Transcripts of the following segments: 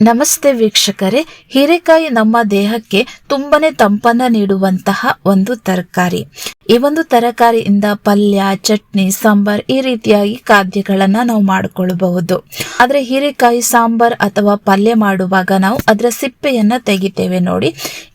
ನಮಸ್ತೆ ವೀಕ್ಷಕರೇ ಹೀರೆಕಾಯಿ ನಮ್ಮ ದೇಹಕ್ಕೆ ತುಂಬನೇ ತಂಪನ್ನ ನೀಡುವಂತಹ ಒಂದು ತರಕಾರಿ. ಈ ಒಂದು ತರಕಾರಿಯಿಂದ ಪಲ್ಯ, ಚಟ್ನಿ, ಸಾಂಬಾರ್ ಈ ರೀತಿಯಾಗಿ ಖಾದ್ಯಗಳನ್ನ ನಾವು ಮಾಡಿಕೊಳ್ಳಬಹುದು ಆದ್ರೆ ಹೀರೆಕಾಯಿ, ಸಾಂಬಾರ್ ಅಥವಾ ಪಲ್ಯ ಮಾಡುವಾಗ ನಾವು ಅದರ ಸಿಪ್ಪೆಯನ್ನ ತೆಗಿತೇವೆ ನೋಡಿ.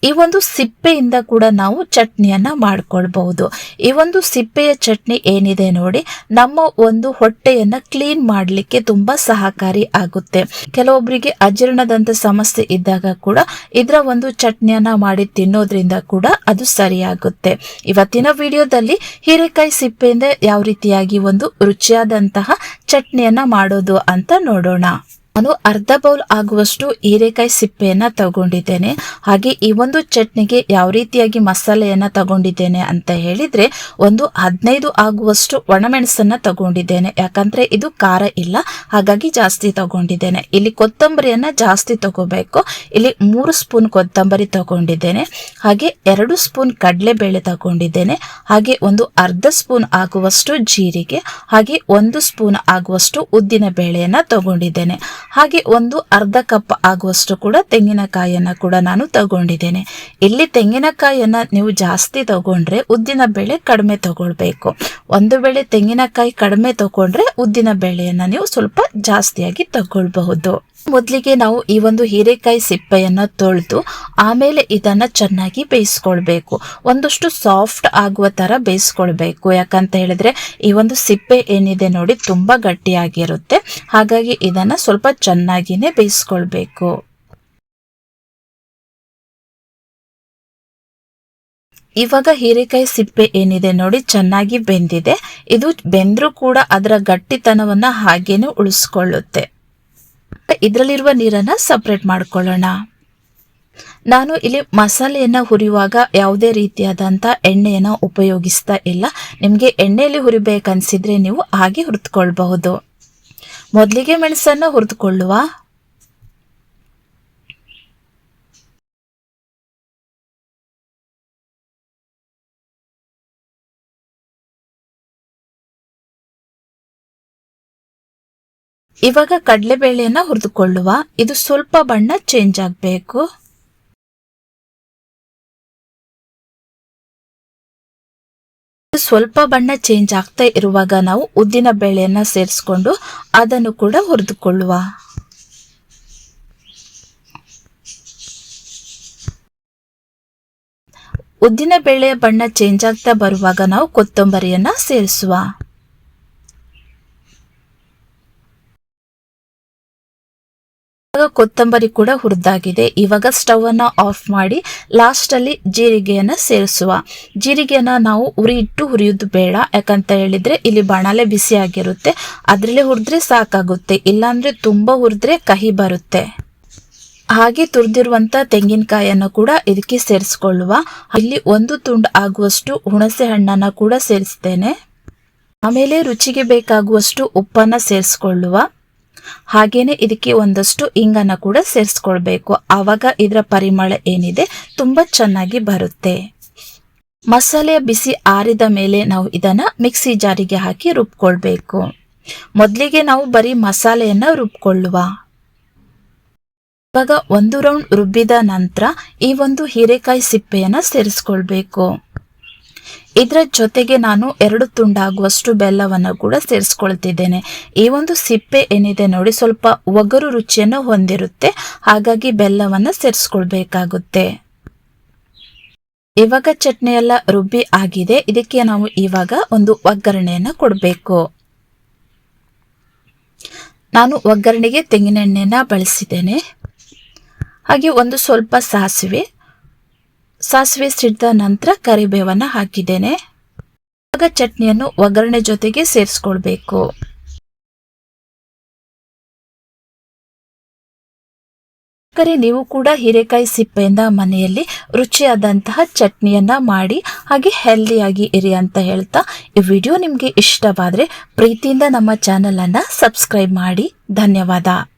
ಈ ಒಂದು ಸಿಪ್ಪೆಯಿಂದ ಕೂಡ ನಾವು ಚಟ್ನಿಯನ್ನ ಮಾಡ್ಕೊಳ್ಬಹುದು. ಈ ಒಂದು ಸಿಪ್ಪೆಯ ಚಟ್ನಿ ಏನಿದೆ ನೋಡಿ, ನಮ್ಮ ಒಂದು ಹೊಟ್ಟೆಯನ್ನ ಕ್ಲೀನ್ ಮಾಡಲಿಕ್ಕೆ ತುಂಬಾ ಸಹಕಾರಿ ಆಗುತ್ತೆ. ಕೆಲವೊಬ್ಬರಿಗೆ ಅಜೀರ್ಣದಂತ ಸಮಸ್ಯೆ ಇದ್ದಾಗ ಕೂಡ ಇದರ ಒಂದು ಚಟ್ನಿಯನ್ನ ಮಾಡಿ ತಿನ್ನೋದ್ರಿಂದ ಕೂಡ ಅದು ಸರಿಯಾಗುತ್ತೆ. ಇವತ್ತಿನ ವಿಡಿಯೋದಲ್ಲಿ ಹೀರೆಕಾಯಿ ಸಿಪ್ಪೆಯಿಂದ ಯಾವ ರೀತಿಯಾಗಿ ಒಂದು ರುಚಿಯಾದಂತಹ ಚಟ್ನಿಯನ್ನ ಮಾಡೋದು ಅಂತ ನೋಡೋಣ. ನಾನು ಅರ್ಧ ಬೌಲ್ ಆಗುವಷ್ಟು ಹೀರೆಕಾಯಿ ಸಿಪ್ಪೆಯನ್ನು ತಗೊಂಡಿದ್ದೇನೆ. ಹಾಗೆ ಈ ಒಂದು ಚಟ್ನಿಗೆ ಯಾವ ರೀತಿಯಾಗಿ ಮಸಾಲೆಯನ್ನು ತಗೊಂಡಿದ್ದೇನೆ ಅಂತ ಹೇಳಿದರೆ ಒಂದು ಹದಿನೈದು ಆಗುವಷ್ಟು ಒಣಮೆಣಸನ್ನು ತಗೊಂಡಿದ್ದೇನೆ. ಯಾಕಂದರೆ ಇದು ಖಾರ ಇಲ್ಲ. ಹಾಗಾಗಿ ಜಾಸ್ತಿ ತಗೊಂಡಿದ್ದೇನೆ. ಇಲ್ಲಿ ಕೊತ್ತಂಬರಿಯನ್ನು ಜಾಸ್ತಿ ತಗೋಬೇಕು. ಇಲ್ಲಿ ಮೂರು ಸ್ಪೂನ್ ಕೊತ್ತಂಬರಿ ತಗೊಂಡಿದ್ದೇನೆ. ಹಾಗೆ ಎರಡು ಸ್ಪೂನ್ ಕಡಲೆಬೇಳೆ ತಗೊಂಡಿದ್ದೇನೆ. ಹಾಗೆ ಒಂದು ಅರ್ಧ ಸ್ಪೂನ್ ಆಗುವಷ್ಟು ಜೀರಿಗೆ. ಹಾಗೆ ಒಂದು ಸ್ಪೂನ್ ಆಗುವಷ್ಟು ಉದ್ದಿನ ಬೇಳೆಯನ್ನು ತಗೊಂಡಿದ್ದೇನೆ. ಹಾಗೆ ಒಂದು ಅರ್ಧ ಕಪ್ ಆಗುವಷ್ಟು ಕೂಡ ತೆಂಗಿನಕಾಯಿಯನ್ನ ಕೂಡ ನಾನು ತಗೊಂಡಿದ್ದೇನೆ. ಇಲ್ಲಿ ತೆಂಗಿನಕಾಯಿಯನ್ನ ನೀವು ಜಾಸ್ತಿ ತಗೊಂಡ್ರೆ ಉದ್ದಿನ ಬೆಳೆ ಕಡಿಮೆ ತಗೊಳ್ಬೇಕು. ಒಂದು ವೇಳೆ ತೆಂಗಿನಕಾಯಿ ಕಡಿಮೆ ತಗೊಂಡ್ರೆ ಉದ್ದಿನ ಬೆಳೆಯನ್ನ ನೀವು ಸ್ವಲ್ಪ ಜಾಸ್ತಿಯಾಗಿ ತಗೊಳ್ಬಹುದು. ಮೊದಲಿಗೆ ನಾವು ಈ ಒಂದು ಹೀರೆಕಾಯಿ ಸಿಪ್ಪೆಯನ್ನ ತೊಳೆದು ಆಮೇಲೆ ಇದನ್ನ ಚೆನ್ನಾಗಿ ಬೇಯಿಸ್ಕೊಳ್ಬೇಕು. ಒಂದಷ್ಟು ಸಾಫ್ಟ್ ಆಗುವ ತರ ಬೇಯಿಸ್ಕೊಳ್ಬೇಕು. ಯಾಕಂತ ಹೇಳಿದ್ರೆ ಈ ಒಂದು ಸಿಪ್ಪೆ ಏನಿದೆ ನೋಡಿ ತುಂಬಾ ಗಟ್ಟಿಯಾಗಿರುತ್ತೆ. ಹಾಗಾಗಿ ಇದನ್ನ ಸ್ವಲ್ಪ ಚೆನ್ನಾಗಿನೇ ಬೇಯಿಸ್ಕೊಳ್ಬೇಕು. ಇವಾಗ ಹೀರೆಕಾಯಿ ಸಿಪ್ಪೆ ಏನಿದೆ ನೋಡಿ ಚೆನ್ನಾಗಿ ಬೆಂದಿದೆ. ಇದು ಬೆಂದ್ರೂ ಕೂಡ ಅದರ ಗಟ್ಟಿತನವನ್ನ ಹಾಗೇನೆ ಉಳಿಸ್ಕೊಳ್ಳುತ್ತೆ. ಇದರಲ್ಲಿರುವ ನೀರನ್ನ ಸಪ್ರೇಟ್ ಮಾಡ್ಕೊಳ್ಳೋಣ. ನಾನು ಇಲ್ಲಿ ಮಸಾಲೆಯನ್ನ ಹುರಿಯುವಾಗ ಯಾವುದೇ ರೀತಿಯಾದಂಥ ಎಣ್ಣೆಯನ್ನ ಉಪಯೋಗಿಸ್ತಾ ಇಲ್ಲ. ನಿಮಗೆ ಎಣ್ಣೆಯಲ್ಲಿ ಹುರಿಬೇಕನ್ಸಿದ್ರೆ ನೀವು ಹಾಗೆ ಹುರಿದುಕೊಳ್ಬಹುದು. ಮೊದಲಿಗೆ ಮೆಣಸನ್ನ ಹುರಿದುಕೊಳ್ಳುವ ಇವಾಗ ಕಡಲೆಬೇಳೆಯನ್ನ ಹುರಿದುಕೊಳ್ಳುವ. ಇದು ಸ್ವಲ್ಪ ಬಣ್ಣ ಚೇಂಜ್ ಆಗಬೇಕು. ಸ್ವಲ್ಪ ಬಣ್ಣ ಚೇಂಜ್ ಆಗ್ತಾ ಇರುವಾಗ ನಾವು ಉದ್ದಿನ ಬೇಳೆಯನ್ನ ಸೇರಿಸ್ಕೊಂಡು ಅದನ್ನು ಕೂಡ ಹುರಿದುಕೊಳ್ಳುವ. ಉದ್ದಿನ ಬೇಳೆಯ ಬಣ್ಣ ಚೇಂಜ್ ಆಗ್ತಾ ಬರುವಾಗ ನಾವು ಕೊತ್ತಂಬರಿಯನ್ನ ಸೇರಿಸುವ. ಇವಾಗ ಕೊತ್ತಂಬರಿ ಕೂಡ ಹುರಿದಾಗಿದೆ. ಇವಾಗ ಸ್ಟವ್ ಅನ್ನ ಆಫ್ ಮಾಡಿ ಲಾಸ್ಟ್ ಅಲ್ಲಿ ಜೀರಿಗೆಯನ್ನ ಸೇರಿಸುವ. ಜೀರಿಗೆಯನ್ನ ನಾವು ಉರಿ ಇಟ್ಟು ಹುರಿಯೋದು ಬೇಡ. ಯಾಕಂತ ಹೇಳಿದ್ರೆ ಇಲ್ಲಿ ಬಾಣಲೆ ಬಿಸಿ ಆಗಿರುತ್ತೆ. ಅದರಲ್ಲೇ ಹುರಿದ್ರೆ ಸಾಕಾಗುತ್ತೆ. ಇಲ್ಲಾಂದ್ರೆ ತುಂಬಾ ಹುರಿದ್ರೆ ಕಹಿ ಬರುತ್ತೆ. ಹಾಗೆ ತುರಿದಿರುವಂತ ತೆಂಗಿನಕಾಯಿಯನ್ನು ಕೂಡ ಇದಕ್ಕೆ ಸೇರಿಸ್ಕೊಳ್ಳುವ. ಇಲ್ಲಿ ಒಂದು ತುಂಡು ಆಗುವಷ್ಟು ಹುಣಸೆ ಹಣ್ಣನ್ನ ಕೂಡ ಸೇರಿಸ್ತೇನೆ. ಆಮೇಲೆ ರುಚಿಗೆ ಬೇಕಾಗುವಷ್ಟು ಉಪ್ಪನ್ನ ಸೇರಿಸ್ಕೊಳ್ಳುವ. ಹಾಗೇನೆ ಇದಕ್ಕೆ ಒಂದಷ್ಟು ಇಂಗನ್ನ ಕೂಡ ಸೇರಿಸ್ಕೊಳ್ಬೇಕು. ಆವಾಗ ಇದರ ಪರಿಮಳ ಏನಿದೆ ತುಂಬಾ ಚೆನ್ನಾಗಿ ಬರುತ್ತೆ. ಮಸಾಲೆಯ ಬಿಸಿ ಆರಿದ ಮೇಲೆ ನಾವು ಇದನ್ನ ಮಿಕ್ಸಿ ಜಾರಿಗೆ ಹಾಕಿ ರುಬ್ಕೊಳ್ಬೇಕು. ಮೊದಲಿಗೆ ನಾವು ಬರೀ ಮಸಾಲೆಯನ್ನ ರುಬ್ಕೊಳ್ಳುವ. ಇವಾಗ ಒಂದು ರೌಂಡ್ ರುಬ್ಬಿದ ನಂತರ ಈ ಒಂದು ಹೀರೆಕಾಯಿ ಸಿಪ್ಪೆಯನ್ನ ಸೇರಿಸ್ಕೊಳ್ಬೇಕು. ಇದರ ಜೊತೆಗೆ ನಾನು ಎರಡು ತುಂಡಾಗುವಷ್ಟು ಬೆಲ್ಲವನ್ನು ಕೂಡ ಸೇರಿಸ್ಕೊಳ್ತಿದ್ದೇನೆ. ಈ ಒಂದು ಸಿಪ್ಪೆ ಏನಿದೆ ನೋಡಿ, ಸ್ವಲ್ಪ ಒಗರು ರುಚಿಯನ್ನು ಹೊಂದಿರುತ್ತೆ. ಹಾಗಾಗಿ ಬೆಲ್ಲವನ್ನು ಸೇರಿಸ್ಕೊಳ್ಬೇಕಾಗುತ್ತೆ. ಇವಾಗ ಚಟ್ನಿ ಎಲ್ಲ ರುಬ್ಬಿ ಆಗಿದೆ. ಇದಕ್ಕೆ ನಾವು ಇವಾಗ ಒಂದು ಒಗ್ಗರಣೆಯನ್ನು ಕೊಡಬೇಕು. ನಾನು ಒಗ್ಗರಣೆಗೆ ತೆಂಗಿನೆಣ್ಣೆನ ಬಳಸಿದ್ದೇನೆ. ಹಾಗೆ ಒಂದು ಸ್ವಲ್ಪ ಸಾಸಿವೆ. ಸಾಸಿವೆ ಸಿಡ್ದ ನಂತರ ಕರಿಬೇವನ್ನು ಹಾಕಿದ್ದೇನೆ. ಆಗ ಚಟ್ನಿಯನ್ನು ಒಗ್ಗರಣೆ ಜೊತೆಗೆ ಸೇರಿಸ್ಕೊಳ್ಬೇಕು. ಕರೆ, ನೀವು ಕೂಡ ಹೀರೆಕಾಯಿ ಸಿಪ್ಪೆಯಿಂದ ಮನೆಯಲ್ಲಿ ರುಚಿಯಾದಂತಹ ಚಟ್ನಿಯನ್ನ ಮಾಡಿ, ಹಾಗೆ ಹೆಲ್ದಿಯಾಗಿ ಇರಿ ಅಂತ ಹೇಳ್ತಾ ಈ ವಿಡಿಯೋ ನಿಮಗೆ ಇಷ್ಟವಾದರೆ ಪ್ರೀತಿಯಿಂದ ನಮ್ಮ ಚಾನಲನ್ನು ಸಬ್ಸ್ಕ್ರೈಬ್ ಮಾಡಿ. ಧನ್ಯವಾದ.